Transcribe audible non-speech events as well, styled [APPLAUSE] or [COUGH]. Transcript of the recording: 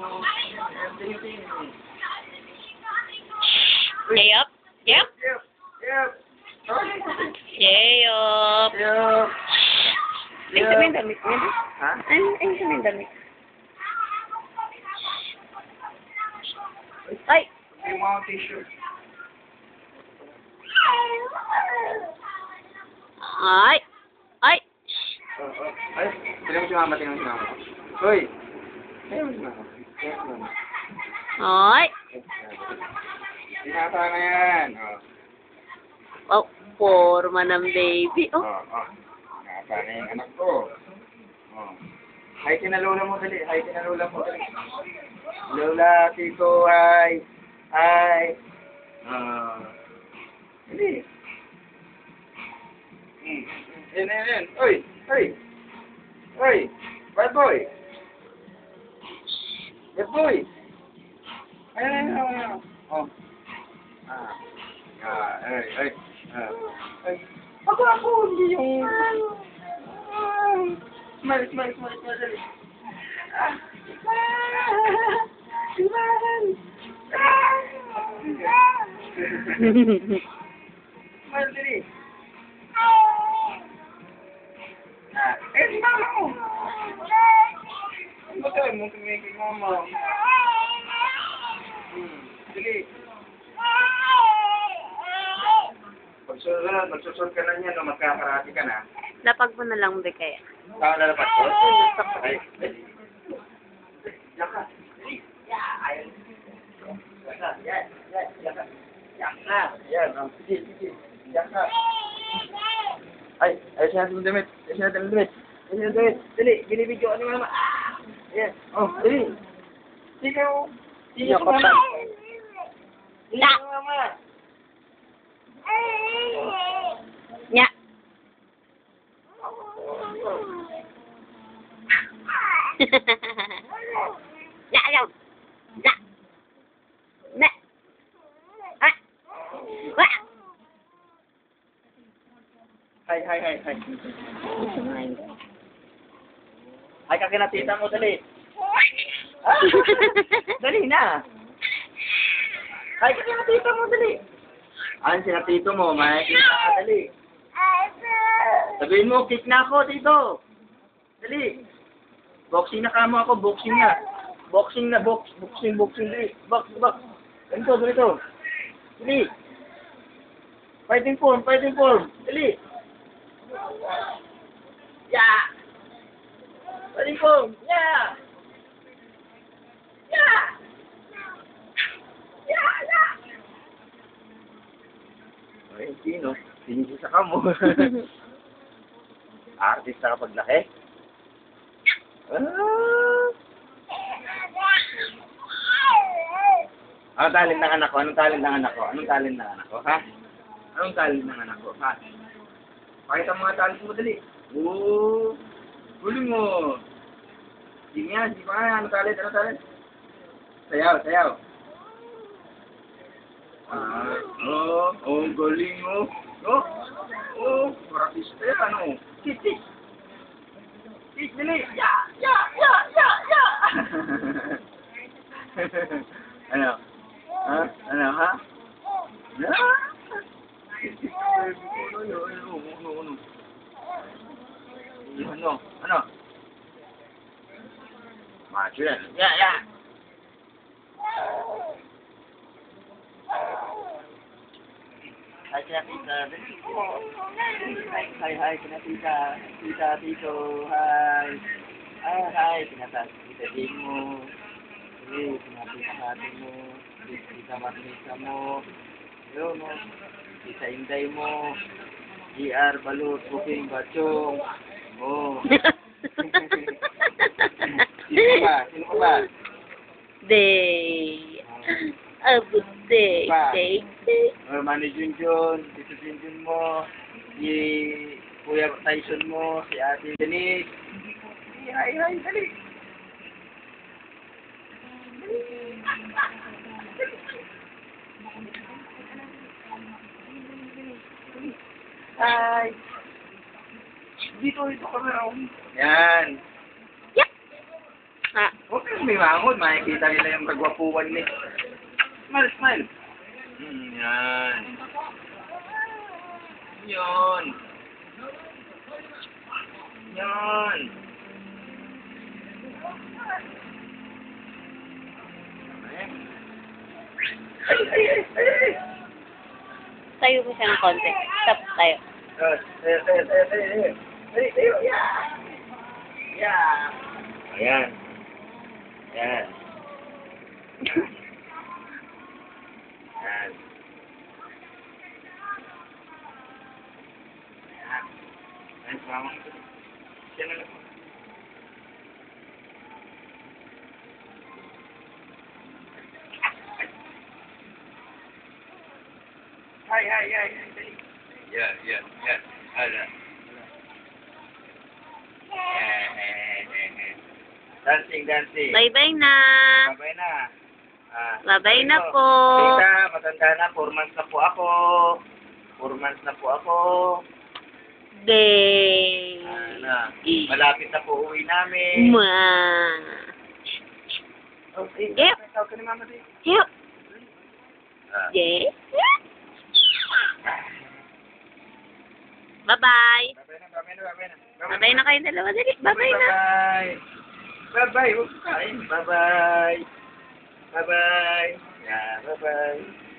everything. Yep. Yep. Yep, yep. Yep. Yep. Ay, sa may damit niya. Ha? Ay, ay, sa may damit. Ay! Yung mga tissue. Ay! Ay! Oh, oh. Ay, tingnan mo si mama, tingnan mo si mama. Hoy! Tingnan mo si mama. Ay! Tinata na yan. Oh, Oh, forma ng baby. oh, Oh. oh. Tinata na yung anak ko. Oh. Hi, kinalola mo dali. Hi, kinalola mo dali. Lola, Tito, hi. Hi. Ah. Dali. Hmm. Yan, yan, yan. Oy, oy. Oy, bad boy. Bad boy. Ayan, ayan, ayan, ayan. Oh. Ah. Ah, ay, ay. Ah. Ay. Ako, ako, hindi yung... Smile, smile, smile, smile. Ah. Ah. Smile. Ah. [LAUGHS] Smile, dali. Ano ba tayo mo tumigil mama? Hmm, dali. Pagsusunod, magsusunod ka na niya, no, magkakarati ka na. Lapag mo na lang, be, kaya. Saan lalapas ko? Ay, ay. Yan ka. Yan, ayun. Yan ka, yan, yan, yan ka. Yan ka. Yan, oh, sige, sige. Yan ka. Ay, ayos na yung damit. Ayos na yung damit. Ayos na yung damit. Dali, binibidyo ka ni mama. Ah! Yan. Oh, dali. Sige, oh. Sige, Yok, mama. kapal. Sige, mama. Nya. Nya, ayaw. Nya. Nya. Ah. Wah. Hi, hi, hi, hi. Ay, ka kina tita mo, dali. Ah, [LAUGHS] dali na. Ay, ka kina tita mo, dali. Ano sina tito mo, may kita ka, dali. Sabihin mo, kick na ako, tito. Dali. Boxing na kamo ako, boxing na. Boxing na, box, boxing, boxing, dali. Box, box. Ganito, ganito. Dali. Fighting form, fighting form. Dali. Yeah. Fighting form. Yeah. Yeah. Yeah, yeah. Ay, sino? Sino sa kamo? [LAUGHS] Artista kapag laki? Ah. Anong talent ng anak ko? Anong talent ng anak ko? Anong talent ng anak ko? Ha? Anong talent ng anak ko? Ha? Pakita mo nga talent mo dali. Oo. Huli mo. Sige nga, sige pa nga. Anong talent? Anong talent? Sayaw, sayaw. Ah, oh, oh, galing oh. Oh, oh, yan, ano. Kit. Kit, dali. Ya, ya, ya, ya, ya. [LAUGHS] ano? Ha? Ano, ha? Ya. Ano, ano? Macho yan. Ya, ya. Hi, kina tita. Hi, hi, hi, kina tita. Tita, tito, hi. Ah, hi, kina ta- tita din mo. Hey, kina tita kati mo. Tita Marlisa mo. Yun, mo. Tita Inday mo. GR, Balut, Booking, Bachong. Oh. [LAUGHS] Sino pa ba? Sino pa ba? Day. Abot day. Pa. Day. Day. Uh, Manny Junjun, Tito Junjun mo, si Kuya Tyson mo, si Ate Denise. Hi, hi, hi, dali. Hi. Dito, dito na. Yan. Yep. Ha? Huwag kang mimangon, makikita nila yung kagwapuan ni. Smile, smile. Mm, yan. Ay, ay. Tayo mo siya ng konti. Stop tayo. Tayo, tayo, tayo, tayo, tayo. Tayo, tayo, yeah. Yeah. Ayan. Ayan. Ayan. Siya na lang. Hi, hi, hi, hi. Yeah, yeah, yeah. Yeah, yeah. Dancing, dancing. Bye-bye na. Babay na. Ah, Bye-bye na po. Tita, matanda na. Four months na po ako. Four months na po ako. Day. Ano, malapit na po uwi namin. Ma. Okay. Yep. Day. Yup. Ah. Yes. Bye-bye. Babay na, na, babay na. Bye-bye na kayo dalawa. Dali. Bye-bye na. Bye-bye. Bye-bye. Huwag kain. Bye-bye. Bye-bye. Yeah, bye-bye.